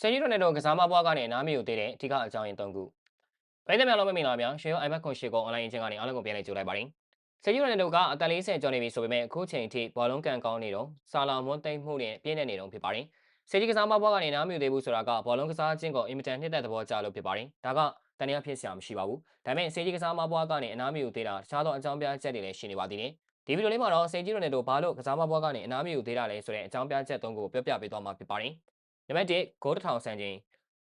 ဆယ်ကြီးရိုနယ်တိုကစားမပွားကနေအနားမယူသေးတဲ့အထူးအကြောင်းရင်း၃ခုပရိသတ်များလုံးမင်္ဂလာပါရှင်ရော iMac ခွန်ရှိကို online အချင်းကနေအားလုံးကိုပြန်လည်ကြိုလိုက်ပါတယ်ဆယ်ကြီးရိုနယ်တိုကအသက်40ကျော်နေပြီဆိုပေမဲ့အခုချိန်အထိဘောလုံးကန်ကောင်းနေတော့စာလောင်မွန်းသိမ့်မှုနဲ့ပြည့်နေနေတော့ဖြစ်ပါတယ်ဆယ်ကြီးကစားမပွားကနေနားမယူသေးဘူးဆိုတာကဘောလုံးကစားခြင်းကိုအင်မတန်နှစ်သက်သဘောကျလို့ဖြစ်ပါတယ်ဒါကတန်ရဖြစ်စရာမရှိပါဘူးဒါပေမဲ့ဆယ်ကြီးကစားမပွားကနေအနားမယူသေးတာတခြားသောအကြောင်းပြချက်တွေလည်းရှိနေပါသေးတယ်ဒီဗီဒီယိုလေးမှာတော့ဆယ်ကြီးရိုနယ်တိုဘာလို့ကစားမပွားကနေအနားမယူသေးတာလဲဆိုတဲ့အကြောင်းပြချက်၃ခုကိုပြောပြပေးသွားမှာဖြစ်ပါတယ် နံပါတ်1ဂိုးတစ်ထောင်ဆန်ခြင်း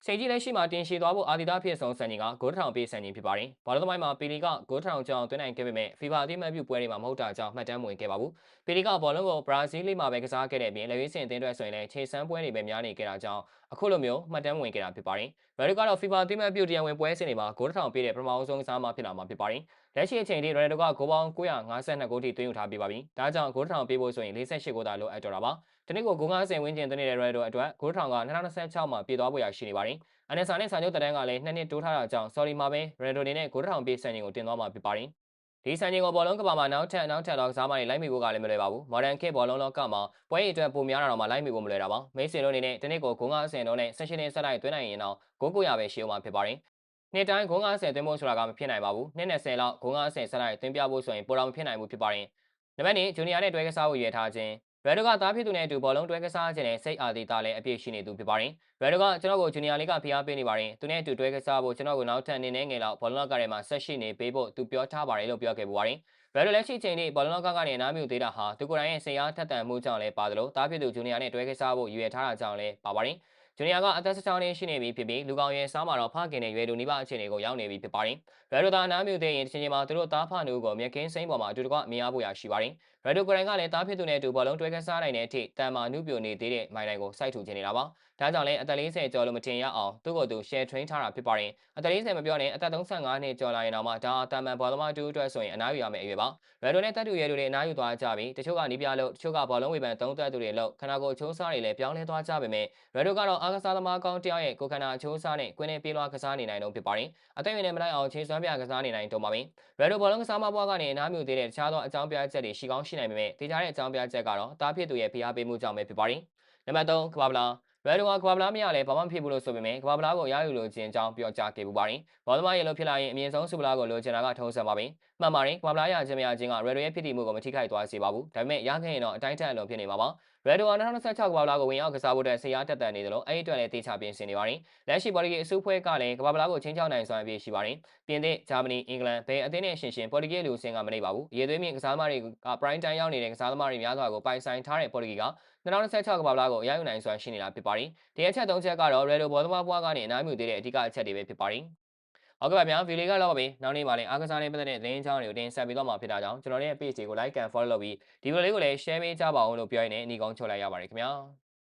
စိတ်ကြီးလက်ရှိမှာတင်ရှည်သွားဖို့အာဒီတာဖြစ်ဆုံးဆန်ကြီးကဂိုးတစ်ထောင်ပေးဆန်ကြီးဖြစ်ပါတယ်။ဘောလုံးသမိုင်းမှာပီလီကဂိုးတစ်ထောင်ကျောင်းသွင်းနိုင်ခဲ့ပေမဲ့ FIFA အသင်းမှတ်ပြုပွဲတွေမှာမဟုတ်တာကြောင့်မှတ်တမ်းမဝင်ခဲ့ပါဘူး။ပီလီကဘောလုံးကိုဘရာဇီးလိမှာပဲကစားခဲ့တဲ့အပြင်လက်ရွေးစင်အသင်းအတွက်ဆိုရင်လည်းခြေစမ်းပွဲတွေပဲများနေခဲ့တာကြောင့်အခုလိုမျိုးမှတ်တမ်းဝင်ခဲ့တာဖြစ်ပါတယ်။ရိုက်ကတော့ FIFA အသင်းမှတ်ပြုတရားဝင်ပွဲစဉ်တွေမှာဂိုးတစ်ထောင်ပေးတဲ့ပထမဆုံးကစားမှဖြစ်လာမှာဖြစ်ပါတယ်။ လက်ရှိအချိန်ထိရိုက်ဒိုကဂိုးပေါင်း952ဂိုးထိသွင်းယူထားပြီးပါပြီ။ဒါကြောင့်ဂိုးတစ်ထောင်ပေးဖို့ဆိုရင်48ဂိုးသာလိုအပ်တော့တာပါ။ဒီနေ့ကိုဂိုး90ဝန်းကျင်သွင်းနေတဲ့ရိုက်ဒိုအတွက်ဂိုးတစ်ထောင်က2026မှာပြည်သွားဖို့ရရှိနေပါတယ်။အန်နဆာနဲ့စာချုပ်တန်းကလည်းနှစ်နှစ်တိုးထားတာကြောင့် sorry မှာပဲရန်ဒိုနေနဲ့ဂိုးတစ်ထောင်ပေးဆန်ရင်ကိုတင်သွားမှာဖြစ်ပါတယ်။ဒီဆန်ရင်ကိုဘောလုံးကဘာမှာနောက်ထပ်နောက်ထပ်တော့ကစားမတွေလိုက်မိဖို့ကလည်းမလွယ်ပါဘူး။ modern kit ဘောလုံးလောကမှာပွဲရည်အတွက်ပုံများတာတော့မှလိုက်မိဖို့မလွယ်တာပါ။မိတ်ဆွေတို့အနေနဲ့ဒီနေ့ကိုဂိုး90တော့နဲ့ဆက်ရှင်နဲ့ဆက်လိုက်သွင်းနိုင်ရင်တော့ဂိုး900ပဲရှိအောင်မှာဖြစ်ပါတယ်။ နှစ်တိုင်းဂိုး90သွင်းဖို့ဆိုတာကမဖြစ်နိုင်ပါဘူး။နှစ်20လောက်ဂိုး90ဆက်လိုက်သွင်းပြဖို့ဆိုရင်ပိုတော့မဖြစ်နိုင်ဘူးဖြစ်ပါတယ်။နံပါတ်2ဂျူနီယာနဲ့တွဲကစားဖို့ရည်ထားခြင်းရယ်ဒိုကသားဖြစ်သူနဲ့အတူဘောလုံးတွဲကစားခြင်းနဲ့စိတ်အာဒီတာလည်းအပြည့်ရှိနေသူဖြစ်ပါတယ်။ရယ်ဒိုကကျွန်တော်ကိုဂျူနီယာလေးကဖိအားပေးနေပါတယ်။သူနဲ့အတူတွဲကစားဖို့ကျွန်တော်ကိုနောက်ထပ်အနေနဲ့ငယ်လောက်ဘောလုံးလောကထဲမှာဆက်ရှိနေပေးဖို့သူပြောထားပါတယ်လို့ပြောခဲ့ပူပါတယ်။ရယ်ဒိုလက်ရှိချိန်ထိဘောလုံးလောကကနေနားမြူသေးတာဟာသူကိုယ်တိုင်ရဲ့စိတ်အားထက်သန်မှုကြောင့်လည်းပါတယ်လို့သားဖြစ်သူဂျူနီယာနဲ့တွဲကစားဖို့ရည်ရွယ်ထားတာကြောင့်လည်းပါပါတယ်။ ဂျူနီယာကအသက်16နှစ်ရှိနေပြီဖြစ်ပြီးလူကောင်ရဲ့စားမှာတော့ဖခင်နဲ့ရွယ်တူနီးပါးအခြေအနေကိုရောက်နေပြီဖြစ်ပါတယ်။ရယ်ဒိုသာနားမြူသေးရင်တစ်ချိန်ချိန်မှာသူတို့သားဖနူကိုမြက်ကင်းစိမ်းပေါ်မှာအတူတကွမြင်ရဖို့ရရှိပါတယ်။ရယ်ဒိုကိုရိုင်ကလည်းတားဖြစ်သူနဲ့အတူဘောလုံးတွဲခန်းစားနိုင်တဲ့အထိတန်မာနုပြိုနေသေးတဲ့မိုင်တိုင်ကိုစိုက်ထူချင်နေတာပါ။ဒါကြောင့်လည်းအသက်40ကျော်လို့မတင်ရအောင်သူ့ကိုယ်သူ share train ထားတာဖြစ်ပါတယ်။အသက်40မပြောနဲ့အသက်35နှစ်ကျော်လာရင်တော့မှဒါအတန်မန်ဘောလုံးမတူအတွက်ဆိုရင်အနားယူရမယ့်အရွယ်ပါ။ရယ်ဒိုနဲ့တက်တူရဲတွေအနားယူသွားကြပြီးတချို့ကနီးပြလို့တချို့ကဘောလုံးဝေဖန်သုံးသက်သူတွေလို့ခန္ဓာကိုယ်အချိုးအစားတွေလည်းပြောင်းလဲသွားကြပေမဲ့ရယ်ဒိုကတော့အားကစားသမားကောင်းတယောက်ရဲ့ကိုယ်ခန္ဓာအချိုးအစားနဲ့ကွင်းနဲ့ပြေးလွှားကစားနေနိုင်တော့ဖြစ်ပါတယ်။အသက်ဝင်နေမလိုက်အောင်ခြေစွမ်းပြကစားနေနိုင်တော့ပါမယ်။ရယ်ဒိုဘောလုံးကစားမဘွားကနေအနားမြူသေးတဲ့တခြားသောအကြောင်းပြချက်တွေရှိကောင်းရှိနိုင်ပေမဲ့တေချာတဲ့အကြောင်းပြချက်ကတော့တားဖြစ်သူရဲ့ဖိအားပေးမှုကြောင့်ပဲဖြစ်ပါတယ်။နံပါတ်3ကဘာဗလာ ရယ်ဒိုကကဘာဗလာမရလဲဘာမှမဖြစ်ဘူးလို့ဆိုပေမဲ့ကဘာဗလာကိုရယူလိုခြင်းအကြောင်းပြောကြားခဲ့ပူပါတယ်။ဘောသမားရေလို့ဖြစ်လာရင်အမြင့်ဆုံးစူပလာကိုလိုချင်တာကထုံးစံပါပဲ။မှန်ပါတယ်ကဘာဗလာရခြင်းမရခြင်းကရယ်ဒိုရဲ့ဖြစ်တည်မှုကိုမထိခိုက်သွားစေပါဘူး။ဒါပေမဲ့ရခဲ့ရင်တော့အတိုင်းထက်အလွန်ဖြစ်နေမှာပါ။ရယ်ဒိုက2026ကဘာဗလာကိုဝင်ရောက်ကစားဖို့အတွက်ဆရာတက်တန်နေတယ်လို့အဲ့ဒီအတွက်လည်းတေချာပြင်ဆင်နေပါတယ်။လက်ရှိဘော်လီဂီအစုဖွဲ့ကလည်းကဘာဗလာကိုချင်းချောက်နိုင်စွမ်းအပြည့်ရှိပါတယ်။ပြင်သစ်၊ဂျာမနီ၊အင်္ဂလန်ဘယ်အသင်းနဲ့ရှင်ရှင်ဘော်လီဂီလူစင်ကမနေပါဘူး။ရေသွေးမြင့်ကစားသမားတွေကပရိုင်းတန်ရောက်နေတဲ့ကစားသမားတွေများစွာကိုပိုင်ဆိုင်ထားတဲ့ဘော်လီဂီက 2026ကဘာဗလာကိုအရယူနိုင်စွမ်းရှိနေတာဖြစ်ပါတယ်။ဒီအချက်၃ချက်ကတော့ရေဒိုဘောသမားဘွားကနေအနားမြူသေးတဲ့အဓိကအချက်တွေပဲဖြစ်ပါတယ်။ဟုတ်ကဲ့ပါဗျာဗီဒီယိုကတော့ပါပြီနောက်နေ့မှလည်းအားကစားနဲ့ပတ်သက်တဲ့သတင်းအကြောင်းတွေကိုတင်ဆက်ပေးတော့မှာဖြစ်တာကြောင့်ကျွန်တော်ရဲ့ page ကို like and follow လုပ်ပြီးဒီဗီဒီယိုလေးကိုလည်း share ပေးကြပါဦးလို့ပြောရင်းနဲ့အနီကုန်းချုပ်လိုက်ရပါတယ်ခင်ဗျာ။